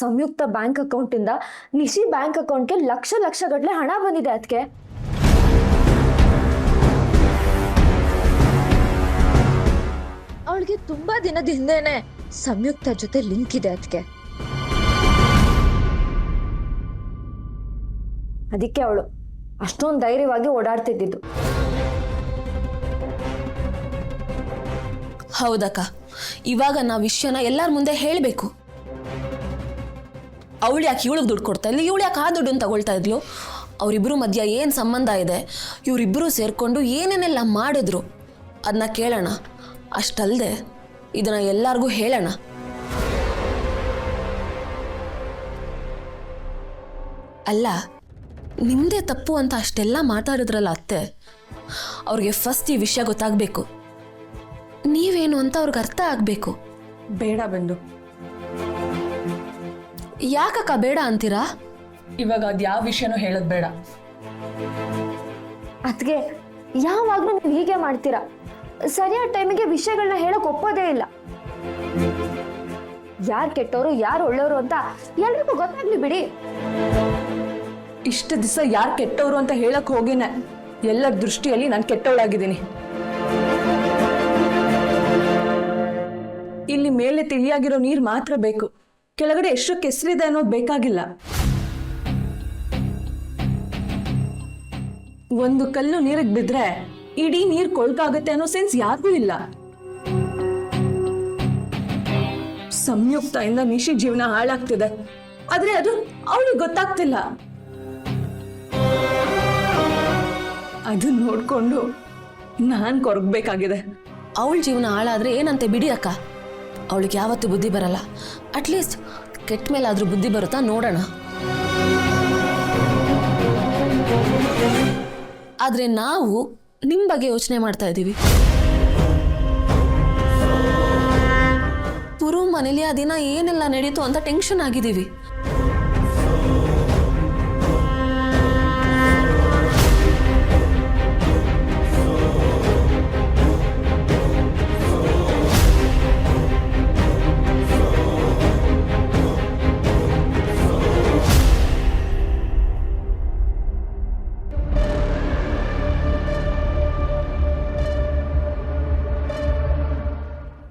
ಸಂಯುಕ್ತ bank ಅಕೌಂಟಿಂದ ನಿಶಿ bank ಅಕೌಂಟ್ಗೆ ಲಕ್ಷ ಲಕ್ಷ ಗಟ್ಟಲೆ ಹಣ ಬಂದಿದೆ ಅದಕ್ಕೆ ಅವಳಿಗೆ ತುಂಬಾ ದಿನದ ಹಿಂದೆನೆ ಸಂಯುಕ್ತ ಜೊತೆ ಲಿಂಕ್ ಇದೆ ಅದಕ್ಕೆ ಅದಕ್ಕೆ ಅವಳು ಅಷ್ಟೊಂದು ಧೈರ್ಯವಾಗಿ ಓಡಾಡ್ತಿದ್ದಿದ್ದು. ಹೌದಕ್ಕ ಇವಾಗ ನಾವು ವಿಷಯನ ಎಲ್ಲರ ಮುಂದೆ ಹೇಳಬೇಕು. ಅವಳು ಯಾಕೆ ಇವಳಿಗೆ ದುಡ್ಡು ಕೊಡ್ತಾ ಇಲ್ಲ? ಇವಳು ಯಾಕೆ ಆ ದುಡ್ಡನ್ನು ತಗೊಳ್ತಾ ಇದ್ಲು? ಅವರಿಬ್ಬರು ಮಧ್ಯ ಏನು ಸಂಬಂಧ ಇದೆ? ಇವರಿಬ್ಬರು ಸೇರಿಕೊಂಡು ಏನೇನೆಲ್ಲ ಮಾಡಿದ್ರು? ಅದನ್ನ ಕೇಳೋಣ. ಅಷ್ಟಲ್ಲದೆ ಇದನ್ನ ಎಲ್ಲರಿಗೂ ಹೇಳೋಣ. ಅಲ್ಲ ನಿಮ್ಮದೇ ತಪ್ಪು ಅಂತ ಅಷ್ಟೆಲ್ಲ ಮಾತಾಡಿದ್ರಲ್ಲ ಅತ್ತೆ? ಅವ್ರಿಗೆ ಫಸ್ಟ್ ಈ ವಿಷಯ ಗೊತ್ತಾಗಬೇಕು. ನೀವೇನು ಅಂತ ಅವ್ರಿಗೆ ಅರ್ಥ ಆಗಬೇಕು. ಬೇಡ ಬಂದು ಯಾಕಕ್ಕ ಬೇಡ ಅಂತೀರಾ? ಇವಾಗ ಅದ್ ಯಾವ ವಿಷಯನೂ ಹೇಳೋದು ಬೇಡ. ಅದ್ಗೆ ಯಾವಾಗಲೂ ನೀವು ಹೀಗೆ ಮಾಡ್ತೀರಾ? ಸರಿಯಾದ ಟೈಮಿಗೆ ವಿಷಯಗಳನ್ನ ಹೇಳಕ್ ಒಪ್ಪೋದೇ ಇಲ್ಲ. ಯಾರು ಕೆಟ್ಟವರು ಯಾರು ಒಳ್ಳೆಯವರು ಅಂತ ಎಲ್ರಿಗೂ ಗೊತ್ತಾಗ್ಲಿ ಬಿಡಿ. ಇಷ್ಟು ದಿವಸ ಯಾರು ಕೆಟ್ಟವರು ಅಂತ ಹೇಳಕ್ ಹೋಗಿನೆ ಎಲ್ಲರ ದೃಷ್ಟಿಯಲ್ಲಿ ನಾನು ಕೆಟ್ಟವಳಾಗಿದ್ದೀನಿ ಇಲ್ಲಿ ಮೇಲೆ ತಿಳಿಯಾಗಿರೋ ನೀರು ಮಾತ್ರ ಬೇಕು. ಕೆಳಗಡೆ ಎಷ್ಟು ಕೆಸರಿದೆ ಅನ್ನೋದು ಬೇಕಾಗಿಲ್ಲ. ಒಂದು ಕಲ್ಲು ನೀರಿಗೆ ಬಿದ್ರೆ ಇಡೀ ನೀರು ಕೊಳ್ಕಾಗುತ್ತೆ ಅನ್ನೋ ಸೆನ್ಸ್ ಯಾರಿಗೂ ಇಲ್ಲ. ಸಂಯುಕ್ತದಿಂದ ನಿಶಿ ಜೀವನ ಹಾಳಾಗ್ತಿದೆ. ಆದ್ರೆ ಅದು ಅವಳಿಗೆ ಗೊತ್ತಾಗ್ತಿಲ್ಲ. ಅದು ನೋಡ್ಕೊಂಡು ನಾನ್ ಕೊರಗಬೇಕಾಗಿದೆ. ಅವಳ ಜೀವನ ಹಾಳಾದ್ರೆ ಏನಂತೆ ಬಿಡಿ ಅಕ್ಕ? ಅವಳಿಗೆ ಯಾವತ್ತೂ ಬುದ್ಧಿ ಬರಲ್ಲ. ಅಟ್ಲೀಸ್ಟ್ ಕೆಟ್ಟ ಮೇಲಾದ್ರೂ ಬುದ್ಧಿ ಬರುತ್ತಾ ನೋಡೋಣ. ಆದರೆ ನಾವು ನಿಮ್ಮ ಬಗ್ಗೆ ಯೋಚನೆ ಮಾಡ್ತಾ ಇದ್ದೀವಿ ಪುರು ಮನೇಲಿ ಆ ದಿನ ಏನೆಲ್ಲ ನಡೀತು ಅಂತ ಟೆನ್ಷನ್ ಆಗಿದ್ದೀವಿ.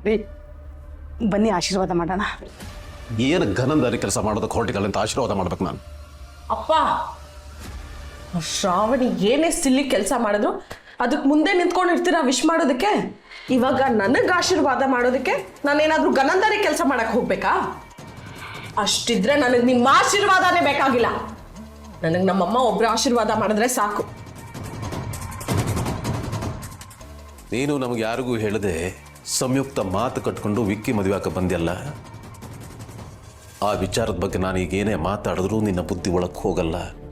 ರೀ ಬನ್ನಿ ಆಶೀರ್ವಾದ ಮಾಡೋಣ. ಏನು ಘನಂದಾರಿ ಕೆಲಸ ಮಾಡೋದು ಕೋರ್ಟಿಗಳ ಆಶೀರ್ವಾದ ಮಾಡ್ಬೇಕು ನಾನು? ಅಪ್ಪ ಶ್ರಾವಣಿ ಏನೇ ಸಿಲ್ಲಿ ಕೆಲಸ ಮಾಡಿದ್ರು ಅದಕ್ಕೆ ಮುಂದೆ ನಿಂತ್ಕೊಂಡಿರ್ತೀರಾ ವಿಶ್ ಮಾಡೋದಕ್ಕೆ? ಇವಾಗ ನನಗೆ ಆಶೀರ್ವಾದ ಮಾಡೋದಕ್ಕೆ ನಾನೇನಾದರೂ ಗನಂದಾರಿ ಕೆಲಸ ಮಾಡಕ್ಕೆ ಹೋಗ್ಬೇಕಾ? ಅಷ್ಟಿದ್ರೆ ನನಗೆ ನಿಮ್ಮ ಆಶೀರ್ವಾದನೇ ಬೇಕಾಗಿಲ್ಲ. ನನಗೆ ನಮ್ಮಮ್ಮ ಒಬ್ರು ಆಶೀರ್ವಾದ ಮಾಡಿದ್ರೆ ಸಾಕು. ನೀನು ನಮಗೆ ಯಾರಿಗೂ ಹೇಳದೆ ಸಂಯುಕ್ತ ಮಾತು ಕಟ್ಕೊಂಡು ವಿಕ್ಕಿ ಮದುವೆ ಹಾಕ ಬಂದ್ಯಲ್ಲ? ಆ ವಿಚಾರದ ಬಗ್ಗೆ ನಾನು ಈಗ ಏನೇ ಮಾತಾಡಿದ್ರೂ ನಿನ್ನ ಬುದ್ಧಿ ಒಳಕ್ಕೆ ಹೋಗಲ್ಲ.